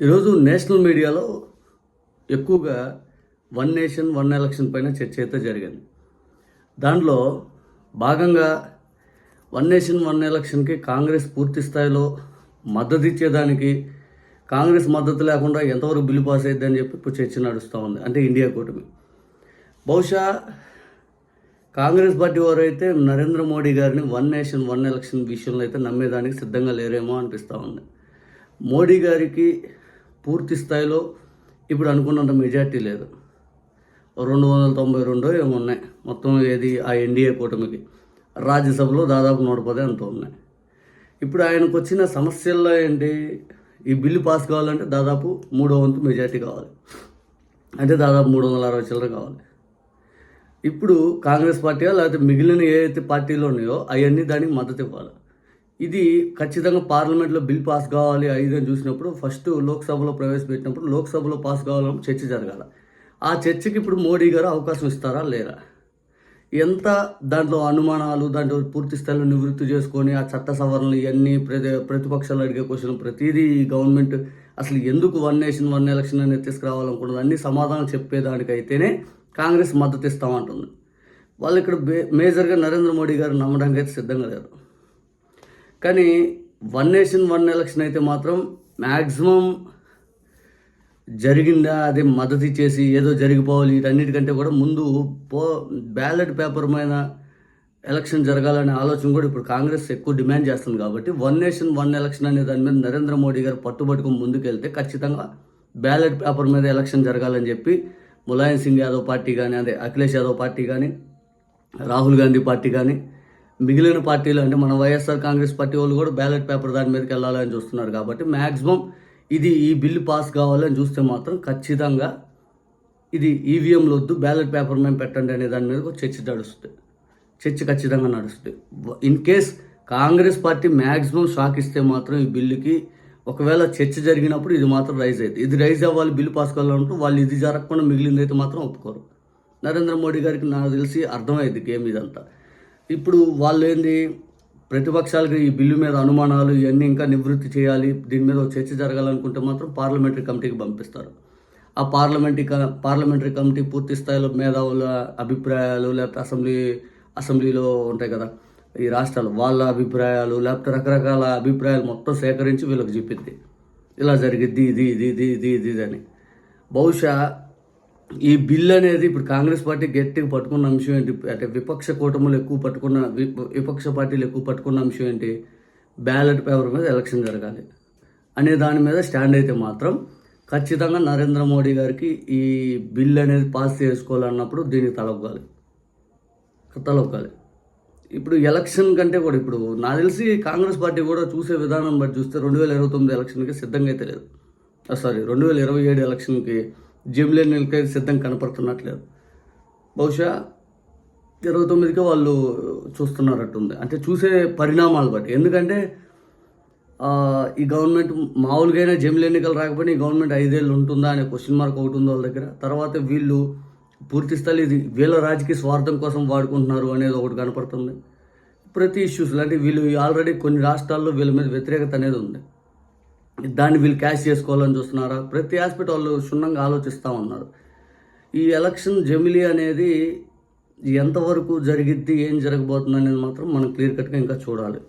ఈరోజు నేషనల్ మీడియాలో ఎక్కువగా వన్ నేషన్ వన్ ఎలక్షన్ పైన చర్చ అయితే జరిగింది. దాంట్లో భాగంగా వన్ నేషన్ వన్ ఎలక్షన్కి కాంగ్రెస్ పూర్తి స్థాయిలో మద్దతు ఇచ్చేదానికి కాంగ్రెస్ మద్దతు లేకుండా ఎంతవరకు బిల్లు పాస్ అయ్యిద్ది అని చెప్పి ఇప్పుడు చర్చ నడుస్తూ ఉంది. అంటే ఇండియా కూటమి. బహుశా కాంగ్రెస్ పార్టీ వారు అయితే నరేంద్ర మోడీ గారిని వన్ నేషన్ వన్ ఎలక్షన్ విషయంలో అయితే నమ్మేదానికి సిద్ధంగా లేరేమో అనిపిస్తూ ఉంది. మోడీ గారికి పూర్తి స్థాయిలో ఇప్పుడు అనుకున్నంత మెజార్టీ లేదు. రెండు వందల తొంభై రెండు ఏమో ఉన్నాయి. మొత్తం ఏది ఆ ఎన్డీఏ కూటమికి. రాజ్యసభలో దాదాపు నూట పది అంత ఉన్నాయి. ఇప్పుడు ఆయనకు వచ్చిన సమస్యల్లో ఏంటి? ఈ బిల్లు పాస్ కావాలంటే దాదాపు మూడో వంతు మెజార్టీ కావాలి. అంటే దాదాపు మూడు వందల అరవై చిల్లర కావాలి. ఇప్పుడు కాంగ్రెస్ పార్టీ లేకపోతే మిగిలిన ఏ అయితే పార్టీలు ఉన్నాయో అవన్నీ దానికి మద్దతు ఇవ్వాలి. ఇది ఖచ్చితంగా పార్లమెంట్లో బిల్ పాస్ కావాలి ఐదు అని చూసినప్పుడు ఫస్ట్ లోక్సభలో ప్రవేశపెట్టినప్పుడు లోక్సభలో పాస్ కావాలని చర్చ జరగాలి. ఆ చర్చకి ఇప్పుడు మోడీ గారు అవకాశం ఇస్తారా లేరా? ఎంత దాంట్లో అనుమానాలు దాంట్లో పూర్తి స్థాయిలో నివృత్తి చేసుకొని ఆ చట్ట సవరణలు ఇవన్నీ ప్రతి ప్రతిపక్షాలు అడిగే క్వశ్చన్ ప్రతిదీ గవర్నమెంట్ అసలు ఎందుకు వన్ నేషన్ వన్ ఎలక్షన్ అనేది తీసుకురావాలనుకున్నది అన్ని సమాధానం చెప్పేదానికైతేనే కాంగ్రెస్ మద్దతు ఇస్తామంటుంది. వాళ్ళు ఇక్కడ మేజర్గా నరేంద్ర మోడీ గారు నమ్మడానికి అయితే సిద్ధంగా లేరు. కానీ వన్ నేషన్ వన్ ఎలక్షన్ అయితే మాత్రం మ్యాక్సిమం జరిగిందా అదే మద్దతు ఇచ్చేసి ఏదో జరిగిపోవాలి వీటన్నిటికంటే కూడా ముందు పో బ్యాలెట్ పేపర్ మీద ఎలక్షన్ జరగాలనే ఆలోచన కూడా ఇప్పుడు కాంగ్రెస్ ఎక్కువ డిమాండ్ చేస్తుంది కాబట్టి వన్ నేషన్ వన్ ఎలక్షన్ అనే దాని మీద నరేంద్ర మోడీ గారు పట్టుబట్టుకుని ముందుకెళ్తే ఖచ్చితంగా బ్యాలెట్ పేపర్ మీద ఎలక్షన్ జరగాలని చెప్పి ములాయం సింగ్ యాదవ్ పార్టీ కానీ అదే అఖిలేష్ యాదవ్ పార్టీ కానీ రాహుల్ గాంధీ పార్టీ కానీ మిగిలిన పార్టీలు అంటే మన వైఎస్ఆర్ కాంగ్రెస్ పార్టీ వాళ్ళు కూడా బ్యాలెట్ పేపర్ దాని మీదకి వెళ్ళాలని చూస్తున్నారు కాబట్టి మ్యాక్సిమం ఇది ఈ బిల్లు పాస్ కావాలని చూస్తే మాత్రం ఖచ్చితంగా ఇది ఈవీఎంలు వద్దు బ్యాలెట్ పేపర్ మేము పెట్టండి అనే దాని మీద ఒక చర్చ నడుస్తుంది. చర్చ ఖచ్చితంగా నడుస్తుంది. In case Congress party maximum shock ఇస్తే మాత్రం ఈ బిల్లుకి ఒకవేళ చర్చ జరిగినప్పుడు ఇది మాత్రం రైజ్ అవుతుంది. ఇది రైజ్ అవ్వాలి బిల్లు పాస్ కావాలంటూ వాళ్ళు ఇది జరగకుండా మిగిలింది అయితే మాత్రం ఒప్పుకోరు. నరేంద్ర మోడీ గారికి నాకు తెలిసి అర్థమైంది గేమ్ ఇదంతా. ఇప్పుడు వాళ్ళు ఏంది ప్రతిపక్షాలకి ఈ బిల్లు మీద అనుమానాలు ఇవన్నీ ఇంకా నివృత్తి చేయాలి. దీని మీద చర్చ జరగాలనుకుంటే మాత్రం పార్లమెంటరీ కమిటీకి పంపిస్తారు. ఆ పార్లమెంటరీ క- పార్లమెంటరీ కమిటీ పూర్తి స్థాయిలో మేధావుల అభిప్రాయాలు లేకపోతే అసెంబ్లీ అసెంబ్లీలో ఉంటాయి కదా ఈ రాష్ట్రాలు వాళ్ళ అభిప్రాయాలు లేకపోతే రకరకాల అభిప్రాయాలు మొత్తం సేకరించి వీళ్ళకి చెప్పింది ఇలా జరిగిద్ది ఇది ఇది ఇది ఇది ఇది ఇది అని. బహుశా ఈ బిల్ అనేది ఇప్పుడు కాంగ్రెస్ పార్టీ గట్టిగా పట్టుకున్న అంశం ఏంటి? అంటే విపక్ష కూటములు ఎక్కువ పట్టుకున్న విపక్ష పార్టీలు ఎక్కువ పట్టుకున్న అంశం ఏంటి? బ్యాలెట్ పేపర్ మీద ఎలక్షన్ జరగాలి. అనే దాని మీద స్టాండ్ అయితే మాత్రం ఖచ్చితంగా నరేంద్ర మోడీ గారికి ఈ బిల్ అనేది పాస్ చేసుకోవాలన్నప్పుడు దీనికి తలొగ్గాలి తలొగ్గాలి ఇప్పుడు ఎలక్షన్ కంటే కూడా ఇప్పుడు నాకు తెలిసి కాంగ్రెస్ పార్టీ కూడా చూసే విధానం బట్టి చూస్తే రెండు వేల ఇరవై తొమ్మిది ఎలక్షన్కి సిద్ధంగా అయితే లేదు. సారీ రెండు వేల ఇరవై ఏడు ఎలక్షన్కి జిమ్లే సిద్ధం కనపడుతున్నట్లేదు. బహుశా ఇరవై తొమ్మిదికి వాళ్ళు చూస్తున్నారట్టుంది అంటే చూసే పరిణామాలు బట్టి. ఎందుకంటే ఈ గవర్నమెంట్ మామూలుగా జమిలి ఎన్నికలు రాకపోయినా ఈ గవర్నమెంట్ ఐదేళ్ళు ఉంటుందా అనే క్వశ్చన్ మార్క్ ఒకటి ఉంది వాళ్ళ దగ్గర. తర్వాత వీళ్ళు పూర్తి స్థాయి ఇది వీళ్ళ రాజకీయ స్వార్థం కోసం వాడుకుంటున్నారు అనేది ఒకటి కనపడుతుంది. ప్రతి ఇష్యూస్ అంటే వీళ్ళు ఆల్రెడీ కొన్ని రాష్ట్రాల్లో వీళ్ళ మీద వ్యతిరేకత అనేది ఉంది. దాన్ని వీళ్ళు క్యాష్ చేసుకోవాలని చూస్తున్నారా? ప్రతి హాస్పిటల్ వాళ్ళు క్షుణ్ణంగా ఆలోచిస్తూ ఉన్నారు. ఈ ఎలక్షన్ జమిలీ అనేది ఎంతవరకు జరిగిద్ది ఏం జరగబోతుంది అనేది మాత్రం మనం క్లియర్ కట్గా ఇంకా చూడాలి.